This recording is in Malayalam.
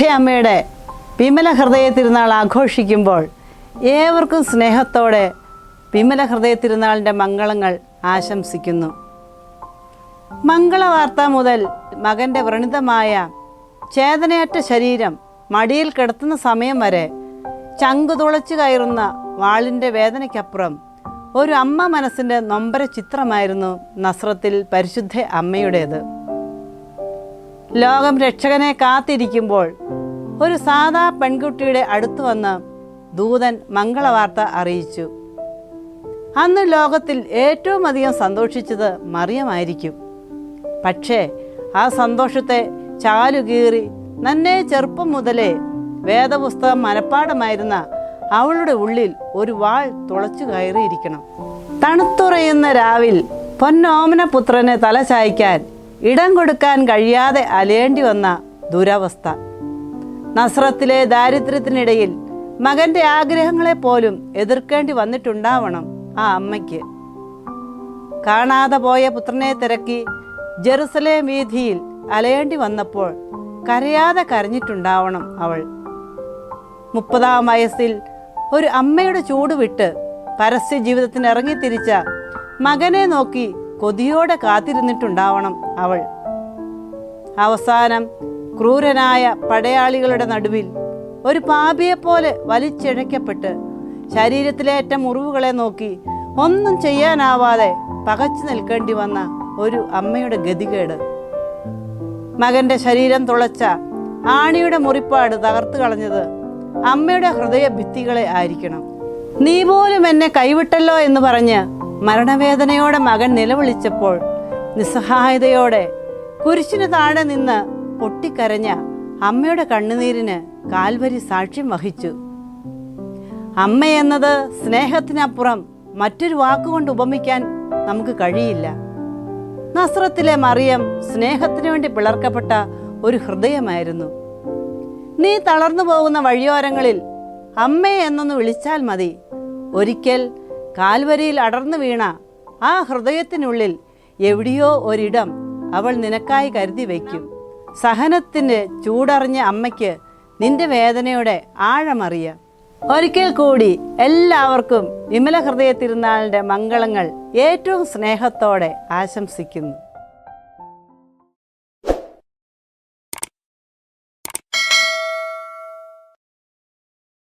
അമ്മയുടെ വിമല ഹൃദയ തിരുനാൾ ആഘോഷിക്കുമ്പോൾ ഏവർക്കും സ്നേഹത്തോടെ വിമല ഹൃദയ തിരുനാളിന്റെ മംഗളങ്ങൾ ആശംസിക്കുന്നു. മംഗളവാർത്ത മുതൽ മകന്റെ വ്രണിതമായ ചേതനയറ്റ ശരീരം മടിയിൽ കിടത്തുന്ന സമയം വരെ ചങ്കു തുളച്ചു കയറുന്ന വാളിന്റെ വേദനയ്ക്കപ്പുറം ഒരു അമ്മ മനസ്സിന്റെ നൊമ്പര ചിത്രമായിരുന്നു നസ്രത്തിൽ പരിശുദ്ധ അമ്മയുടേത്. ലോകം രക്ഷകനെ കാത്തിരിക്കുമ്പോൾ ഒരു സാധാ പെൺകുട്ടിയുടെ അടുത്ത് വന്ന് ദൂതൻ മംഗളവാർത്ത അറിയിച്ചു. അന്ന് ലോകത്തിൽ ഏറ്റവും അധികം സന്തോഷിച്ചത് മറിയമായിരിക്കും. പക്ഷേ ആ സന്തോഷത്തെ ചാലുകീറി നന്നെ ചെറുപ്പം മുതലേ വേദപുസ്തകം മനപ്പാടമായിരുന്ന അവളുടെ ഉള്ളിൽ ഒരു വാൾ തുളച്ചു കയറിയിരിക്കണം. തണുത്തുറയുന്ന രാവിൽ പൊന്നോമന പുത്രനെ തല ചായ്ക്കാൻ ഇടം കൊടുക്കാൻ കഴിയാതെ അലയേണ്ടി വന്ന ദുരവസ്ഥ. നസ്രത്തിലെ ദാരിദ്ര്യത്തിനിടയിൽ മകന്റെ ആഗ്രഹങ്ങളെ പോലും എതിർക്കേണ്ടി വന്നിട്ടുണ്ടാവണം ആ അമ്മയ്ക്ക്. കാണാതെ പോയ പുത്രനെ തിരക്കി ജെറുസലേം വീതിയിൽ അലയേണ്ടി വന്നപ്പോൾ കരയാതെ കരഞ്ഞിട്ടുണ്ടാവണം അവൾ. മുപ്പതാം വയസ്സിൽ ഒരു അമ്മയുടെ ചൂട് വിട്ട് പരസ്യ ജീവിതത്തിന് ഇറങ്ങിത്തിരിച്ച മകനെ നോക്കി കൊതിയോടെ കാത്തിരുന്നിട്ടുണ്ടാവണം അവൾ. അവസാനം ക്രൂരനായ പടയാളികളുടെ നടുവിൽ ഒരു പാപിയെപ്പോലെ വലിച്ചിഴയ്ക്കപ്പെട്ട് ശരീരത്തിലേറ്റ മുറിവുകളെ നോക്കി ഒന്നും ചെയ്യാനാവാതെ പകച്ചു നിൽക്കേണ്ടി വന്ന ഒരു അമ്മയുടെ ഗതികേട്. മകന്റെ ശരീരം തുളച്ച ആണിയുടെ മുറിപ്പാട് തകർത്തു കളഞ്ഞത് അമ്മയുടെ ഹൃദയ ഭിത്തികളെ ആയിരിക്കണം. നീ പോലും എന്നെ കൈവിട്ടല്ലോ എന്ന് പറഞ്ഞ് മരണവേദനയോടെ മകൻ നിലവിളിച്ചപ്പോൾ നിസ്സഹായതയോടെ കുരിശിന് താഴെ നിന്ന് പൊട്ടിക്കരഞ്ഞ അമ്മയുടെ കണ്ണുനീരിന് കാൽവരി സാക്ഷ്യം വഹിച്ചു. അമ്മ എന്നത് സ്നേഹത്തിനപ്പുറം മറ്റൊരു വാക്കുകൊണ്ട് ഉപമിക്കാൻ നമുക്ക് കഴിയില്ല. നസ്രത്തിലെ മറിയം സ്നേഹത്തിനു വേണ്ടി പിളർക്കപ്പെട്ട ഒരു ഹൃദയമായിരുന്നു. നീ തളർന്നു പോകുന്ന വഴിയോരങ്ങളിൽ അമ്മേ എന്നൊന്ന് വിളിച്ചാൽ മതി. ഒരിക്കൽ കാൽവരിയിൽ അടർന്നു വീണ ആ ഹൃദയത്തിനുള്ളിൽ എവിടെയോ ഒരിടം അവൾ നിനക്കായി കരുതി വയ്ക്കും. സഹനത്തിന്റെ ചൂടറിഞ്ഞ അമ്മയ്ക്ക് നിന്റെ വേദനയുടെ ആഴമറിയാം. ഒരിക്കൽ കൂടി എല്ലാവർക്കും വിമല ഹൃദയ തിരുനാളിന്റെ മംഗളങ്ങൾ ഏറ്റവും സ്നേഹത്തോടെ ആശംസിക്കുന്നു.